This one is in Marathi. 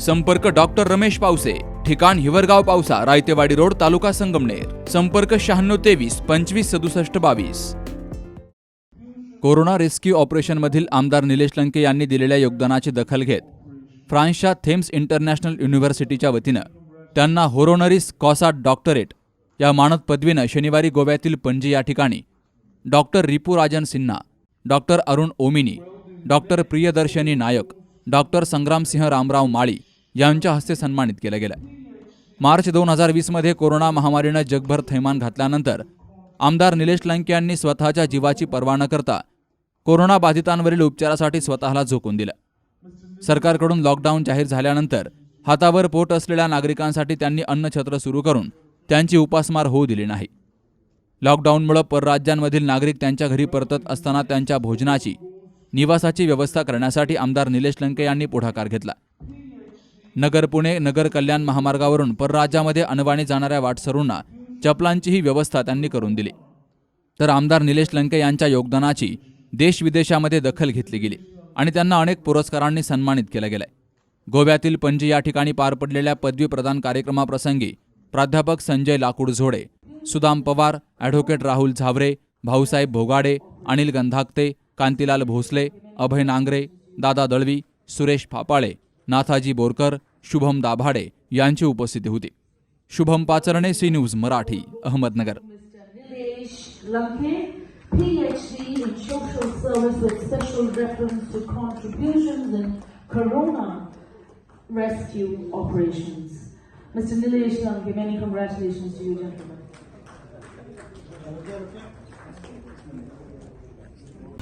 संपर्क डॉक्टर रमेश पावसे ठिकाण हिवरगाव पावसा रायतेवाडी रोड तालुका संगमनेर. संपर्क शहाण्णव तेवीस पंचवीस सदुसष्ट बावीस. कोरोना रेस्क्यू ऑपरेशनमधील आमदार निलेश लंके यांनी दिलेल्या योगदानाची दखल घेत फ्रान्सच्या थेम्स इंटरनॅशनल युनिव्हर्सिटीच्या वतीनं त्यांना होरोनरीस कॉसा डॉक्टरेट या मानद पदवीनं शनिवारी गोव्यातील पणजी या ठिकाणी doctor Ripu Rajan Sinha doctor Arun Omini doctor Priyadarshini Nayak doctor Sangramsingh Ramrao Mali यांच्या हस्ते सन्मानित केलं गेलं मार्च दोन हजार वीसमध्ये कोरोना महामारीनं जगभर थैमान घातल्यानंतर आमदार निलेश लंके यांनी स्वतःच्या जीवाची पर्वा न करता कोरोना बाधितांवरील उपचारासाठी स्वतःला झोकून दिलं. सरकारकडून लॉकडाऊन जाहीर झाल्यानंतर हातावर पोट असलेल्या नागरिकांसाठी त्यांनी अन्नछत्र सुरू करून त्यांची उपासमार होऊ दिली नाही. लॉकडाऊनमुळे परराज्यांमधील नागरिक त्यांच्या घरी परतत असताना त्यांच्या भोजनाची निवासाची व्यवस्था करण्यासाठी आमदार निलेश लंके यांनी पुढाकार घेतला. नगर पुणे नगर कल्याण महामार्गावरून परराज्यामध्ये अनवाणी जाणाऱ्या वाटसरूंना चपलांचीही व्यवस्था त्यांनी करून दिली. तर आमदार निलेश लंके यांच्या योगदानाची देशविदेशामध्ये दखल घेतली गेली आणि त्यांना अनेक पुरस्कारांनी सन्मानित केलं गेलंय. गोव्यातील पणजी या ठिकाणी पार पडलेल्या पदवी प्रदान कार्यक्रमाप्रसंगी प्राध्यापक संजय लाकूड झोडे सुदाम पवार ॲडव्होकेट राहुल झावरे भाऊसाहेब भोगाडे अनिल गंधाकते कांतीलाल भोसले अभय नांगरे दादा दळवी सुरेश फापाळे नाथाजी बोरकर शुभम दाभाडे यांची उपस्थिती होती Shubham Pacharne C News Marathi Ahmednagar PhD in Social Service with special reference to contributions in Corona rescue operations. Mr. Nilesh Lanke, many congratulations to you, gentlemen.